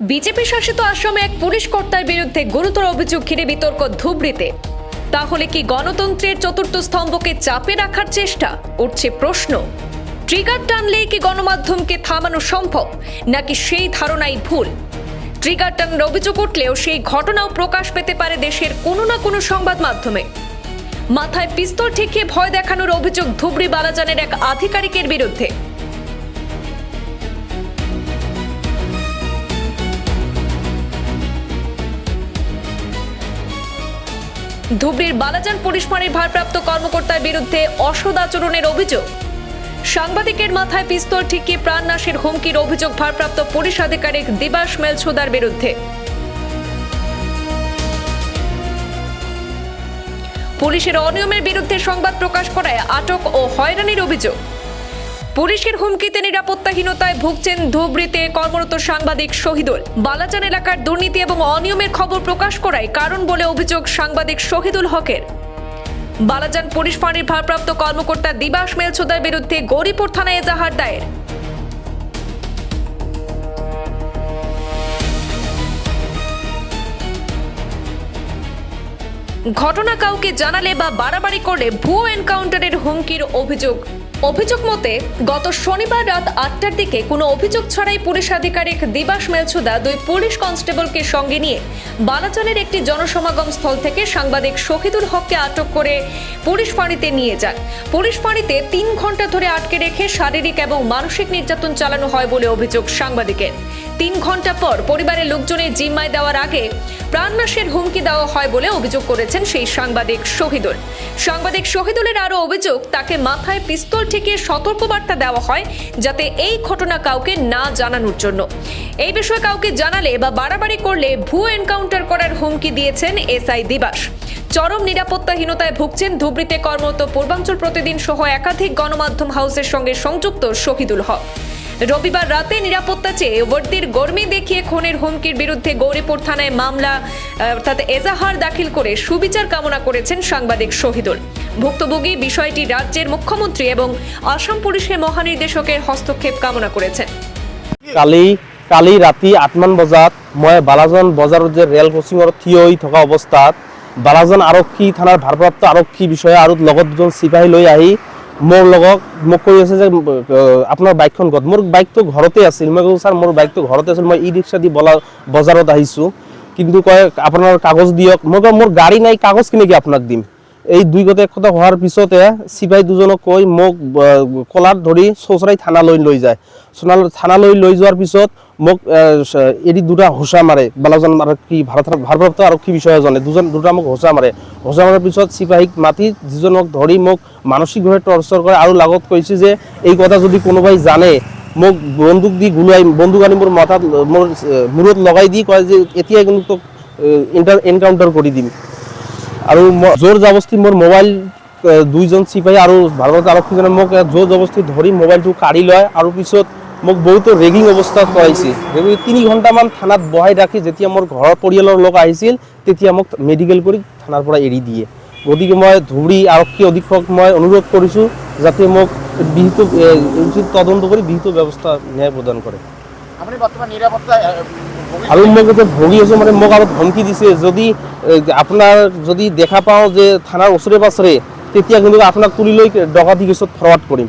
BJP শাসিত আসামে এক পুলিশ কর্তার বিরুদ্ধে গুরুতর অভিযোগ ঘিরে বিতর্ক ধুবড়িতে। তাহলে কি গণতন্ত্রের চতুর্থ স্তম্ভকে চাপে রাখার চেষ্টা? উঠছে প্রশ্ন। ট্রিগার টানলেই কি গণমাধ্যমকে থামানো সম্ভব? নাকি সেই ধারণাই ভুল? ট্রিগার টানার অভিযোগ উঠলেও সেই ঘটনাও প্রকাশ পেতে পারে দেশের কোনো না কোনো সংবাদ মাধ্যমে। মাথায় পিস্তল ঠেকিয়ে ভয় দেখানোর অভিযোগ ধুবড়ি বালাজানের এক আধিকারিকের বিরুদ্ধে। ধুবড়ির বালাজান পুলিশ ফাঁড়ির ভারপ্রাপ্ত কর্মকর্তার বিরুদ্ধে অসদ আচরণের অভিযোগ। সাংবাদিকের মাথায় পিস্তল ঠেকিয়ে প্রাণনাশের হুমকির অভিযোগ ভারপ্রাপ্ত পুলিশ আধিকারিক দিবাস মেলছোদার বিরুদ্ধে। পুলিশের অনিয়মের বিরুদ্ধে সংবাদ প্রকাশ করায় আটক ও হয়রানির অভিযোগ। পুলিশের হুমকিতে নিরাপত্তাহীনতায় ভুগছেন ধুবড়িতে কর্মরত সাংবাদিক শহীদুল। বালাচান এলাকার দুর্নীতি এবং অনিয়মের খবর প্রকাশ করায় কারণ বলে অভিযোগ সাংবাদিক শহীদুল হকের। বালাজান পুলিশ ফাঁড়ির ভারপ্রাপ্ত কর্মকর্তা দিবাস মেলছোদার বিরুদ্ধে গৌরীপুর থানায় এজাহার দায়ের। ঘটনা কাউকে জানালে বা বাড়াবাড়ি করলে ভুয়ো এনকাউন্টারের হুমকির অভিযোগ। অভিযোগ মতে, গত শনিবার রাত আটটার দিকে কোনো অভিযোগ ছাড়াই পুলিশ আধিকারিক দিবাস মেলছুদা দুই পুলিশ কনস্টেবলকে সঙ্গে নিয়ে বালাচনের একটি জনসমাগম স্থল থেকে সাংবাদিক শহীদুল হককে আটক করে পুলিশ ফাঁড়িতে নিয়ে যান। পুলিশ ফাঁড়িতে তিন ঘণ্টা ধরে আটকে রেখে শারীরিক এবং মানসিক নির্যাতন চালানো হয় বলে অভিযোগ সাংবাদিকের। তিন ঘণ্টা পর পরিবারের লোকজনের জিম্মায় দেওয়ার আগে প্রাণনাশের হুমকি দেওয়া হয় বলে অভিযোগ করেছেন সেই সাংবাদিক শহীদুল। সাংবাদিক শহীদুলের আরও অভিযোগ, তাকে মাথায় পিস্তল ঠেকিয়ে সতর্কবার্তা দেওয়া হয় যাতে এই ঘটনা কাউকে না জানানোর জন্য। এই বিষয়ে কাউকে জানালে বা বাড়াবাড়ি করলে ভুয়ো এনকাউন্টার করার হুমকি দিয়েছেন এসআই দিবাস। চরম নিরাপত্তাহীনতায় ভুগছেন ধুবড়িতে কর্মরত পূর্বাঞ্চল প্রতিদিন সহ একাধিক গণমাধ্যম হাউসের সঙ্গে সংযুক্ত শহীদুল হক। রবিবার রাতে নিরাপত্তা চেয়ে বর্দির গর্মি দেখিয়ে খুনের হুমকির বিরুদ্ধে গৌরীপুর থানায় মামলা অর্থাৎ এজাহার দাখিল করে সুবিচার কামনা করেছেন সাংবাদিক শহীদুল। ভুক্তভোগী বিষয়টি রাজ্যের মুখ্যমন্ত্রী এবং আসাম পুলিশের মহানির্দেশকের হস্তক্ষেপ কামনা করেছেন। কালি কালি ৰাতি আঠমান বজাত মই বালাজন বজাৰত যে ৰেল ক্ৰচিঙত থিয় হৈ থকা অৱস্থাত বালাজন আৰক্ষী, থানাৰ ভাৰপ্ৰাপ্ত আৰক্ষী বিষয়া আৰু লগত দুজন চিপাহী লৈ আহি মোৰ লগত, মোক কৈ আছে যে আপোনাৰ বাইকখন ক'ত মোৰ বাইকটো ঘৰতে আছিল। মই কৈছোঁ, ছাৰ, মোৰ বাইকটো ঘৰতে আছিল। মই ই ৰিক্সা দি বলা, বজাৰত আহিছোঁ। কিন্তু কয়, আপোনাৰ কাগজ দিয়ক। মই কওঁ, মোৰ গাড়ী নাই, কাগজ কেনেকৈ আপোনাক দিম? এই দুই গতে কথা হোৱাৰ পিছতে চিপাহী দুজনক কৈ মোক কলাত ধৰি চৌচৰাই থানালৈ লৈ যায়। থানালৈ লৈ যোৱাৰ পিছত মোক এৰি দুটা হোচা মাৰে। বালাজন আৰক্ষী ভাৰত ভাৰপ্ৰাপ্ত আৰক্ষী বিষয়াজনে দুজন, দুটা মোক হোচা মাৰে। হোচা মাৰাৰ পিছত চিপাহীক মাতি যিজনক ধৰি মোক মানসিকভাৱে টৰ্চাৰ কৰে আৰু লগত কৈছে যে এই কথা যদি কোনোবাই জানে, মোক বন্দুক দি গুলিয়াই, বন্দুক আনি মোৰ মাথাত, মোৰ, মূৰত লগাই দি কয় যে এতিয়াই কিন্তু তোক এনকাউণ্টাৰ কৰি দিম। আৰু জোৰ জবস্তি মোৰ মোবাইল দুইজন চিপাহী আৰু ভাৰতৰ আৰক্ষীজনে মোক জোৰ জবস্তি ধৰি মোবাইলটো কাঢ়ি লয়। আৰু পিছত মোক বহুতো ৰেগিং অৱস্থাত কৰাইছে তিনি ঘণ্টামান থানাত বহাই ৰাখি যেতিয়া মোৰ ঘৰৰ পৰিয়ালৰ লোক আহিছিল তেতিয়া মোক মেডিকেল কৰি থানাৰ পৰা এৰি দিয়ে। গতিকে মই ধুবুৰী আৰক্ষী অধীক্ষক মই অনুৰোধ কৰিছোঁ যাতে মোক বিহিত উচিত তদন্ত কৰি বিহিত ব্যৱস্থা ন্যায় প্ৰদান কৰে। আৰু মোক এতিয়া ভুগি আছোঁ মানে মোক আৰু ধমকি দিছে যদি আপোনাৰ যদি দেখা পাওঁ যে থানাৰ ওচৰে পাছৰে তেতিয়া কিন্তু আপোনাক তুলি লৈ ডকাইতি কেছত ফৰৱাৰ্ড কৰিম।